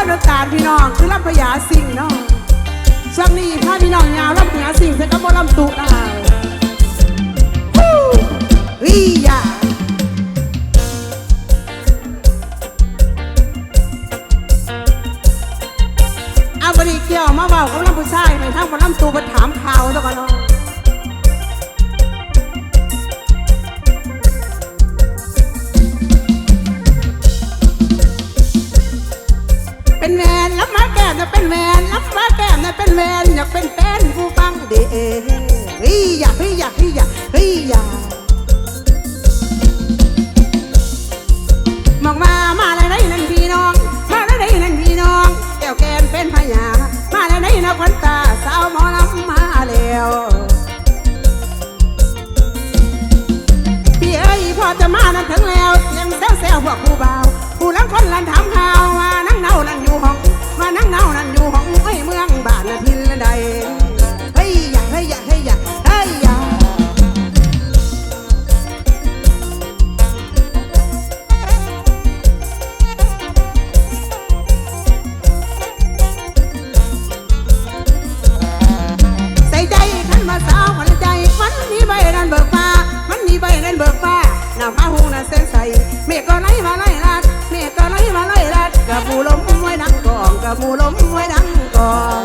วนน้ำตาลพี่น้องคือลำพญาสิ่งเนาะช่วงนี้พาพี่น้องยาวลำพญาสิ่งเสร็จก็บ่ลำตุนะฮู้วิยาเอาบริเกี่ยวมาเบากับลำผู้ชายให้ทั้งบ่ลำตูมาถามข่าวซะก่อนเนาะ เป็นแมนรับมาแก้มจะเป็นแมนรับมาแก้มจะเป็นแมนอยากเป็นแฟนผู้ฟังเด้เฮ้ยอยากเฮ้ยอยากเฮ้ยอยากเฮ้ยอยากมองมามาแล้วได้นั่นพี่น้อง มาแล้วได้นั่นพี่น้องแก้วแกนเป็นพญามาแล้วได้นะควันตาสาวหมอลำมาแล้วพี่เอ้ยพอจะมานั้นถึงแล้วเสียงแซวแซวพวกผู้บ่าวผู้ลังคนลันถามข่าวว่านั่งเน่านั่ง นั่งเน่านั่นอยู่ห้องเอ้เมืองบ้านนทินละใดเฮ้ยอย่าเฮ้ยอย่าเฮ้ยอย่าเฮ้ยอย่าใส่ใจขันมาสาวขันใจมันมีใบนั้นเบิกฟ้ามันมีใบนั้นเบิกฟ้าหน้าผ้าหูน่ะเส้นสเลมไว้ดังกอง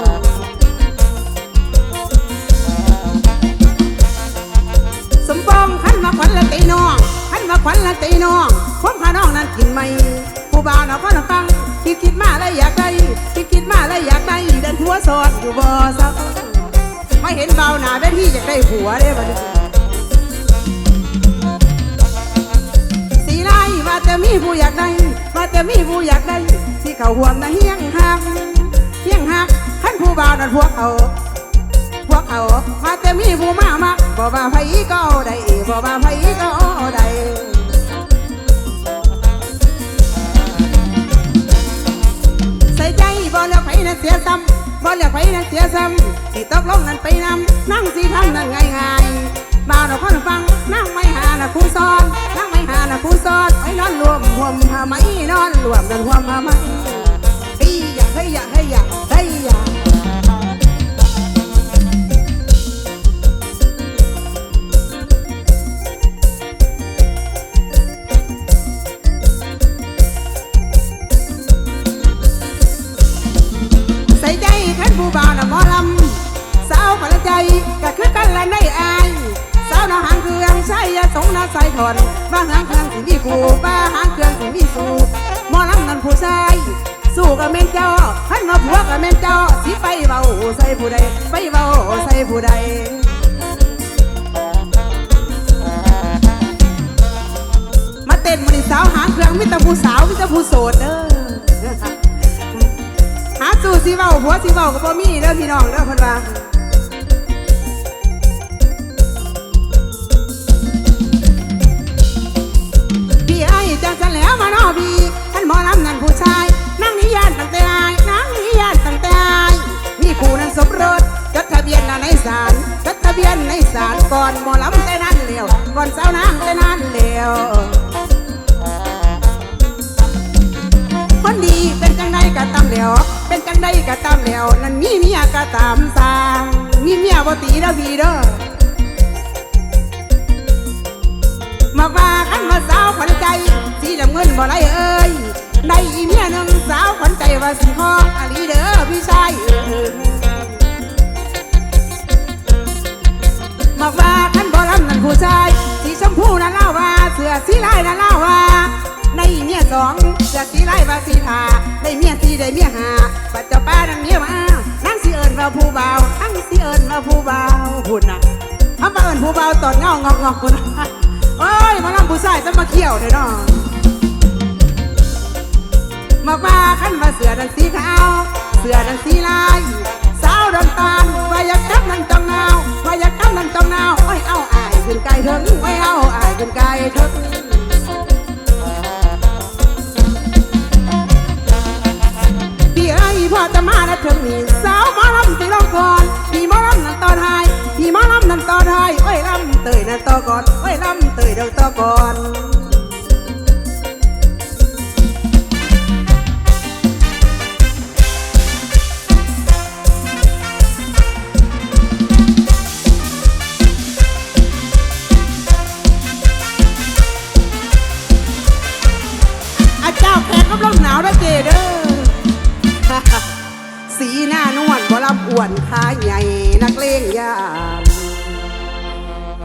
สมปองขันมาขวัญละตีน้องขันมาขวัญละตีน้องความขาน้องนั้นกินไหมผู้บ่าวน่ะก็ฟังคิดคิดมาแล้วอยากได้คิดคิดมาแล้วอยากได้เดินทัวสอดอยู่บ่อซักไม่เห็นเบาหนาเวทีอยากได้ผัวเด้บัดนี้สีไล่ว่าจะมีผู้อยากได้ว่าจะมีผู้อยากได้ ที่เขาห่วงนะเฮียงหักเฮียงหักขันผู้บ่าวนั้นพวกเขาพวกเขามาแต่มีผู้มามักบ่ว่าไผก็ได้บ่ว่าไผก็ได้ใส่ใจบ่เลือกไผนั้นเสียซ้ำบ่เลือกไผนั้นเสียซ้ำที่ตกลงนั้นไปนำนั่งสิทำนั้นง่ายง่ายๆ บ่าวเราคนฟังนั่งไม่หาละครูสอนนั่งไม่หาละครูสอนไอ้นอนรวมหวมหาไหมนอนรวมกันหวมหาไหมเฮ้ยอยากให้อยากให้อยาก ใส่ถอนว่าหางเครื่องสิมีกูบ้าหางเครื่องสิมีสูหมอลำนั่นผู้ชายสู้กับเม่นเจ้าขันมาผัวกับเม่นเจ้าสิไปเบาใส่ผู้ใดไปเบาใส่ผู้ใดมาเต้นมันสาวหางเครื่องมิตรผู้สาวมิตรผู้โสดเด้อหาสู่สิเว้าผัวสิเว้าก็บ่มีเด้อพี่น้องเด้อเพิ่นว่า ก็ตามแล้ว นั่นมีเมียก็ตามสร้างมีเมียบ่ตีเด้อพี่เด้อมาว่ากันมาสาวขวัญใจสีน้ำเงินบ่ไรเอ้ยได้อีเมียหนึ่งสาวขวัญใจว่าสิพ่ออลีเด้อพี่ชายมาว่ากันบ่ลำนั่นผู้ชายสีชมพูนั่นเล่าว่าเสือสีลายนั่นเล่าว่า สือสีลายว่าสีทาได้เมียสีได้เมียหาปัจเจ้าป้านั่นเมียมานั่งสิเอิญว่าผู้เบาวนั่งสิเอิญว่าผู้เบาหุ่นน่ะเอามาเอิญผู้เบาตอนเงางอกงอกคุณน่ะโอ้ยมาลำผู้ชายจะมาเขี่ยวเด้อเนาะมาว่าขันว่าเสือนันสีขาวเสือนันสีลายสาวดำตาลว่าอยากจับนั่นต้องนาวว่าอยากจับนั่นต้องนาวโอ้ยเอาอายขึ้นไกลถึงไว้เอาอายขึ้นไกลถึง จะมาและถึงนี่สาวหมอลำสิลงก่อนพี่หมอลำนั่นตอนหายพี่หมอลำนั่นตอนหายโอ้ยลำเตยนั่นต่อก่อนโอ้ยลำเตยเดี๋ยต่อก่อนอาเจ้าแขกกำลังหนาวนะเจเด้อ สีหน้านวลบ่รับอ้วนขาใหญ่นักเลงยาก